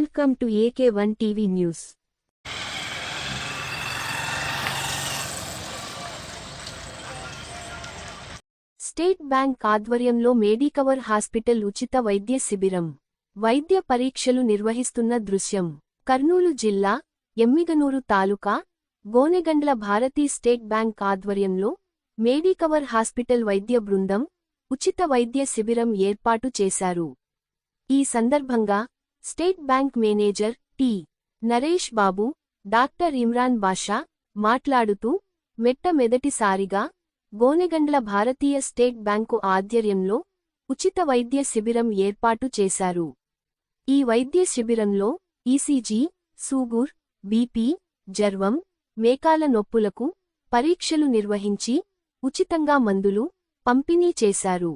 Welcome to AK one TV news state bank ఆధ్వర్యంలో Medicover hospital ఉచిత వైద్య శిబిరం. వైద్య పరీక్షలు నిర్వహిస్తున్న దృశ్యం. కర్నూలు జిల్లా ఎమ్మిగనూరు తాలూకా గోనెగండ్ల భారతీ స్టేట్ బ్యాంక్ ఆధ్వర్యంలో మేడికవర్ హాస్పిటల్ వైద్య బృందం ఉచిత వైద్య శిబిరం ఏర్పాటు చేశారు. ఈ సందర్భంగా state bank manager T. Naresh Babu doctor Imran Basha మాట్లాడుతూ మెట్ట మెదటిసారిగా గోనెగండ్ల భారతీయ స్టేట్ బ్యాంకు ఆధ్వర్యంలో ఉచిత వైద్య శిబిరం ఏర్పాటు చేశారు. ఈ వైద్య శిబిరంలో ఈసీజీ సూగుర్ బీపీ జర్వం మేకాల నొప్పులకు పరీక్షలు నిర్వహించి ఉచితంగా మందులు పంపిణీ చేశారు.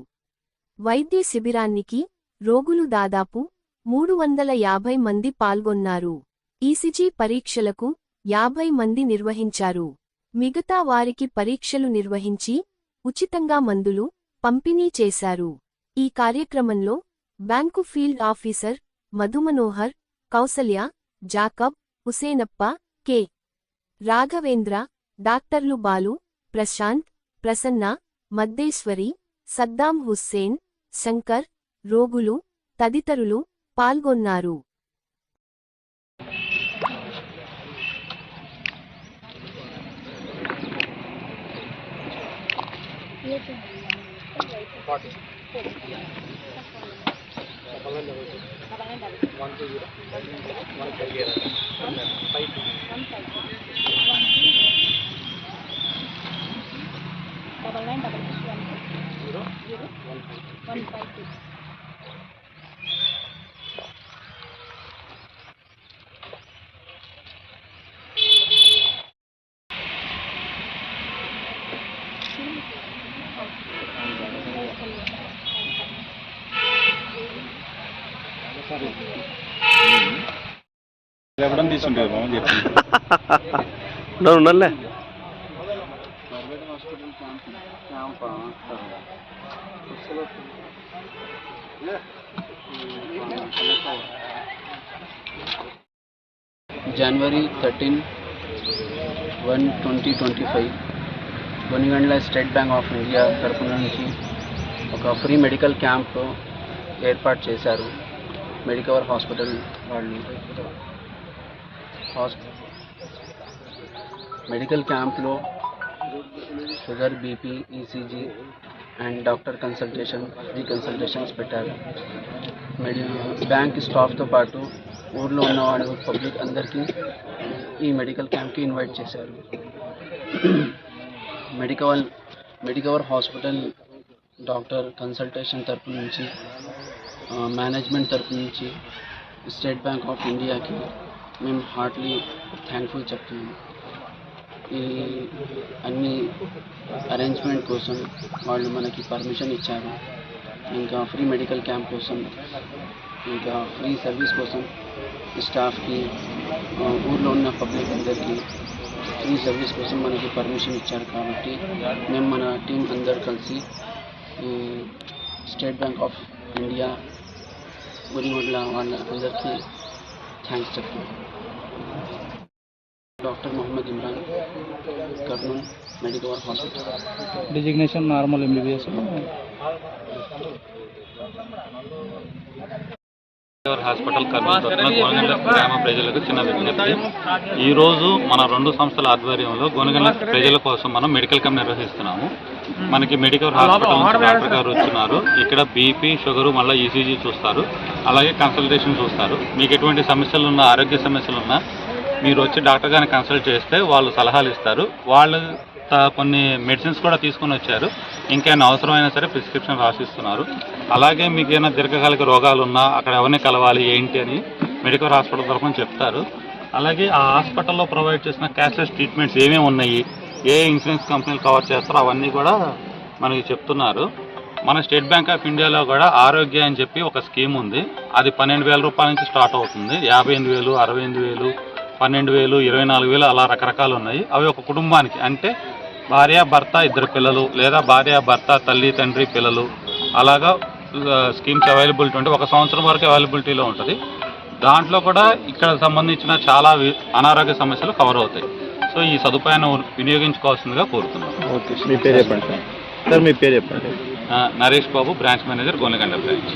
వైద్య శిబిరానికి రోగులు దాదాపు మూడు వందల యాభై మంది పాల్గొన్నారు. ఈసీజీ పరీక్షలకు యాభై మంది నిర్వహించారు. మిగతా వారికి పరీక్షలు నిర్వహించి ఉచితంగా మందులు పంపిణీ చేశారు. ఈ కార్యక్రమంలో bank field officer Madhumanohar Kausalya Jacob Husenappa K. Raghavendra డాక్టర్లు బాలు ప్రశాంత్ ప్రసన్న మద్దేశ్వరి సద్దాం హుస్సేన్ శంకర్ రోగులు తదితరులు పాల్గొన్నారు double nine double six one zero zero one five two ఎవడం తీసుంటారు ఉన్నానులే జనవరి thirteen one twenty twenty five Gonegandla state bank of India తరపు నుంచి ఒక ఫ్రీ మెడికల్ క్యాంప్ ఏర్పాటు చేశారు. మెడికవర్ హాస్పిటల్ వాళ్ళు హాస్ మెడికల్ క్యాంప్లో sugar BP ECG and doctor consultation free consultations పెట్టారు మెడి బ్యాంక్ స్టాఫ్తో పాటు ఊర్లో ఉన్నవాడు పబ్లిక్ అందరికీ ఈ మెడికల్ క్యాంప్కి ఇన్వైట్ చేశారు మెడికవల్ మెడికవర్ హాస్పిటల్ డాక్టర్ కన్సల్టేషన్ తరపు నుంచి ఆ, మేనేజ్మెంట్ తరపు నుంచి స్టేట్ బ్యాంక్ ఆఫ్ ఇండియాకి మేము హార్ట్లీ థ్యాంక్ఫుల్ చెప్తున్నాము ఈ అన్ని అరేంజ్మెంట్ కోసం వాళ్ళు మనకి పర్మిషన్ ఇచ్చారు ఇంకా ఫ్రీ మెడికల్ క్యాంప్ కోసం ఇంకా ఫ్రీ సర్వీస్ కోసం స్టాఫ్కి ఆ, ఊర్లో ఉన్న పబ్లిక్ అందరికీ ఫ్రీ సర్వీస్ కోసం మనకి పర్మిషన్ ఇచ్చారు కాబట్టి మేము మన టీం అందరు కలిసి ఈ స్టేట్ బ్యాంక్ ఆఫ్ ఇండియా గురిగొడ్ల వాళ్ళ అందరికీ థ్యాంక్స్ చెప్తున్నాం doctor Mohammad Imran Kurnool Medicover hospital designation normal MBBS hospital Kurnool గ్రామ ప్రజలకు చిన్న విజ్ఞప్తి. ఈ రోజు మన రెండు సంస్థల ఆధ్వర్యంలో గోనగండ్ల ప్రజల కోసం మనం మెడికల్ క్యాంప్ నిర్వహిస్తున్నాము. మనకి మెడికల్ హాస్పిటల్ నుంచి డాక్టర్ గారు వచ్చినారు. ఇక్కడ బీపీ షుగర్ మళ్ళీ ఈసీజీ చూస్తారు. అలాగే కన్సల్టేషన్ చూస్తారు. మీకు ఎటువంటి సమస్యలు ఉన్నా ఆరోగ్య సమస్యలు ఉన్నా మీరు వచ్చి డాక్టర్ గారిని కన్సల్ట్ చేస్తే వాళ్ళు సలహాలు ఇస్తారు. వాళ్ళు కొన్ని మెడిసిన్స్ కూడా తీసుకొని వచ్చారు. ఇంకేమైనా అవసరమైనా సరే ప్రిస్క్రిప్షన్ రాసిస్తున్నారు. అలాగే మీకు ఏమైనా దీర్ఘకాలిక రోగాలు ఉన్నా అక్కడ ఎవరిని కలవాలి ఏంటి అని మెడికల్ హాస్పిటల్ తరఫున చెప్తారు. అలాగే ఆ హాస్పిటల్లో ప్రొవైడ్ చేసిన క్యాష్లెస్ ట్రీట్మెంట్స్ ఏమేమి ఉన్నాయి ఏ ఇన్సూరెన్స్ కంపెనీలు కవర్ చేస్తారో అవన్నీ కూడా మనకి చెప్తున్నారు. మన స్టేట్ బ్యాంక్ ఆఫ్ ఇండియాలో కూడా ఆరోగ్య అని చెప్పి ఒక స్కీమ్ ఉంది. అది పన్నెండు వేల రూపాయల నుంచి స్టార్ట్ అవుతుంది. యాభై ఎనిమిది వేలు అరవై ఎనిమిది వేలు పన్నెండు వేలు ఇరవై నాలుగు వేలు అలా రకరకాలు ఉన్నాయి అవి ఒక కుటుంబానికి అంటే భార్య భర్త ఇద్దరు పిల్లలు లేదా భార్య భర్త తల్లి తండ్రి పిల్లలు అలాగా స్కీమ్స్ అవైలబిలిటీ ఉంటే ఒక సంవత్సరం వరకు అవైలబిలిటీలో ఉంటుంది. దాంట్లో కూడా ఇక్కడ సంబంధించిన చాలా అనారోగ్య సమస్యలు కవర్ అవుతాయి. సో ఈ సదుపాయాన్ని వినియోగించుకోవాల్సిందిగా కోరుతున్నాను. ఓకే మీ పేరు చెప్పండి సార్. సార్ మీ పేరు చెప్పండి. Naresh Babu branch manager Gonegandla branch.